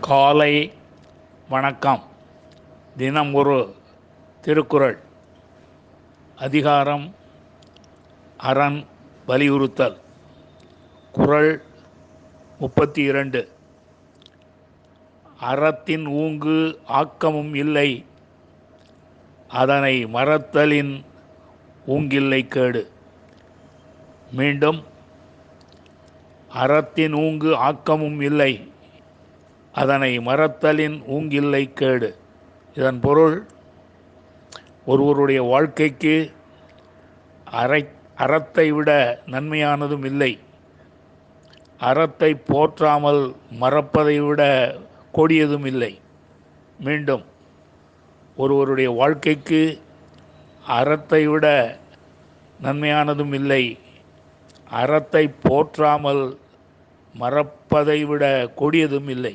காலை வணக்கம். தினம் ஒரு திருக்குறள். அதிகாரம் அரண் வலியுறுத்தல். குறள் முப்பத்தி இரண்டு அறத்தின் ஊங்கு ஆக்கமும் இல்லை. அதனை மறத்தலின் ஊங்கில்லை கேடு. மீண்டும் அறத்தின் ஊங்கு ஆக்கமும் இல்லை. அதனை மறத்தலின் ஊங்கில்லை கேடு. இதன் பொருள் ஒருவருடைய வாழ்க்கைக்கு அறை அறத்தை விட நன்மையானதும் இல்லை. அறத்தை போற்றாமல் மறப்பதை விட கொடியதும் இல்லை. மீண்டும் ஒருவருடைய வாழ்க்கைக்கு அறத்தை விட நன்மையானதும் இல்லை. அறத்தை போற்றாமல் மறப்பதை விட கொடியதும் இல்லை.